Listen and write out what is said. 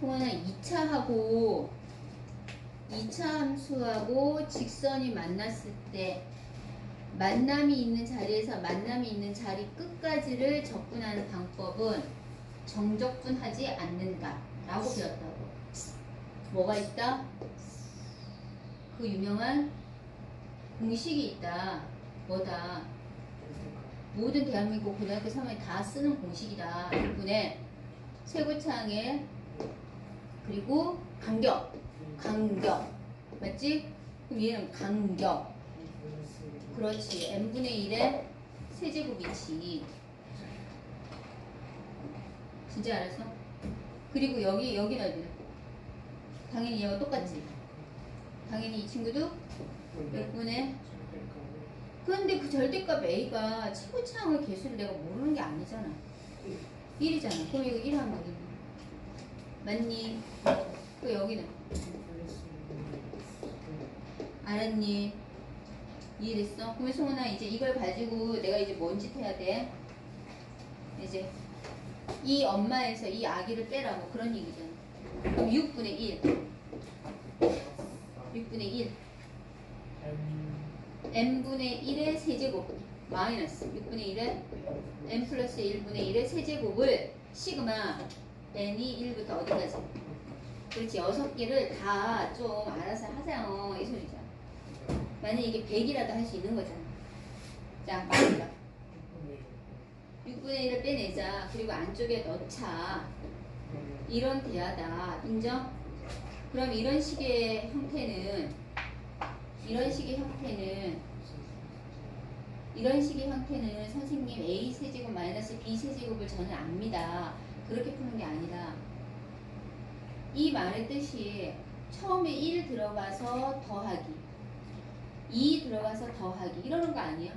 송환아 2차하고 2차 함수하고 직선이 만났을 때 만남이 있는 자리에서 만남이 있는 자리 끝까지를 적분하는 방법은 정적분하지 않는다 라고 배웠다고. 뭐가 있다? 그 유명한 공식이 있다. 뭐다? 모든 대한민국 고등학교 3학년 다 쓰는 공식이다. 1분의 세고창에 그리고 간격. 간격. 맞지? 그럼 얘는 간격. 그렇지. N분의 1의 세제곱이 지 진짜 알았어? 그리고 여기 여기는 어디야? 당연히 얘와 똑같지. 당연히 이 친구도 몇 분의? 그런데 그 절대값 A가 최고차항의 개수를 내가 모르는 게 아니잖아. 1이잖아. 그럼 이거 1 하면 되겠네 맞니? 그 여기는 알았니? 이해됐어? 그러면 송은아 이제 이걸 가지고 내가 이제 뭔 짓 해야 돼? 이제 이 엄마에서 이 아기를 빼라고 그런 얘기잖아. 그럼 6분의 1. 6분의 1. n분의 1의 세제곱 마이너스 6분의 1의 n 플러스 1분의 1의 세제곱을 시그마 n이 1부터 어디까지? 그렇지 여섯 개를 다 좀 알아서 하세요 이 소리죠. 만약 이게 100이라도 할 수 있는 거잖아. 자, 말해봐. 6분의 1을 빼내자. 그리고 안쪽에 넣자. 이런 대하다. 인정? 그럼 이런 식의 형태는, 이런 식의 형태는, 이런 식의 형태는 선생님 A 세제곱 마이너스 B 세제곱을 저는 압니다. 그렇게 푸는 게 아니라, 이 말의 뜻이 처음에 1 들어가서 더하기, 2 들어가서 더하기, 이러는 거 아니에요?